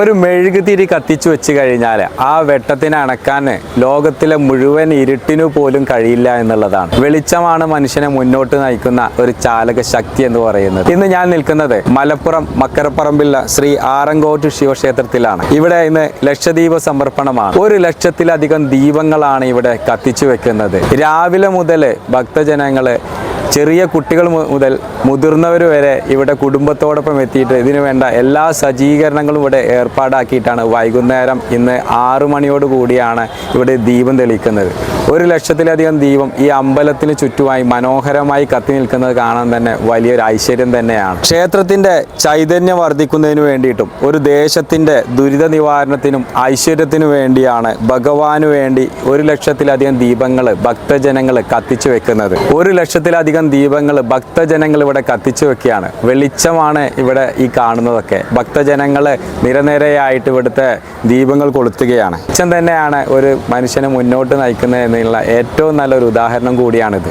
ഒരു മെഴുകുതിരി കത്തിച്ചു വെച്ച് കഴിഞ്ഞാൽ ആ വെട്ടത്തിനെ അണക്കാൻ ലോകത്തിലെ മുഴുവൻ ഇരുട്ടിനു പോലും കഴിയില്ല എന്നുള്ളതാണ്. വെളിച്ചമാണ് മനുഷ്യനെ മുന്നോട്ട് നയിക്കുന്ന ഒരു ചാലക ശക്തി എന്ന് പറയുന്നത്. ഇന്ന് ഞാൻ നിൽക്കുന്നത് മലപ്പുറം മക്കരപ്പറമ്പിലുള്ള ശ്രീ ആറങ്കോട്ട് ശിവക്ഷേത്രത്തിലാണ്. ഇവിടെ ഇന്ന് ലക്ഷദ്വീപ സമർപ്പണമാണ്. ഒരു ലക്ഷത്തിലധികം ദീപങ്ങളാണ് ഇവിടെ കത്തിച്ചു വെക്കുന്നത്. രാവിലെ മുതൽ ഭക്തജനങ്ങൾ ചെറിയ കുട്ടികൾ മുതൽ മുതിർന്നവർ വരെ ഇവിടെ കുടുംബത്തോടൊപ്പം എത്തിയിട്ട് ഇതിനു വേണ്ട എല്ലാ സജ്ജീകരണങ്ങളും ഇവിടെ ഏർപ്പാടാക്കിയിട്ടാണ് വൈകുന്നേരം ഇന്ന് ആറു മണിയോട് കൂടിയാണ് ഇവിടെ ദീപം തെളിക്കുന്നത്. ഒരു ലക്ഷത്തിലധികം ദീപം ഈ അമ്പലത്തിന് ചുറ്റുമായി മനോഹരമായി കത്തി നിൽക്കുന്നത് കാണാൻ തന്നെ വലിയൊരു ഐശ്വര്യം തന്നെയാണ്. ക്ഷേത്രത്തിന്റെ ചൈതന്യം വർദ്ധിക്കുന്നതിന് വേണ്ടിയിട്ടും ഒരു ദേശത്തിന്റെ ദുരിത നിവാരണത്തിനും ഐശ്വര്യത്തിനു വേണ്ടിയാണ് ഭഗവാനു വേണ്ടി ഒരു ലക്ഷത്തിലധികം ദീപങ്ങൾ ഭക്തജനങ്ങൾ കത്തിച്ചു വെക്കുന്നത്. ഒരു ലക്ഷത്തിലധികം ദീപങ്ങൾ ഭക്തജനങ്ങൾ ഇവിടെ കത്തിച്ചു വെക്കുകയാണ്. വെളിച്ചമാണ് ഇവിടെ ഈ കാണുന്നതൊക്കെ. ഭക്തജനങ്ങൾ നിരനിരയായിട്ട് ഇവിടുത്തെ ദീപങ്ങൾ കൊളുത്തുകയാണ്. വെളിച്ചം തന്നെയാണ് ഒരു മനുഷ്യനെ മുന്നോട്ട് നയിക്കുന്നത് എന്നുള്ള ഏറ്റവും നല്ലൊരു ഉദാഹരണം കൂടിയാണിത്.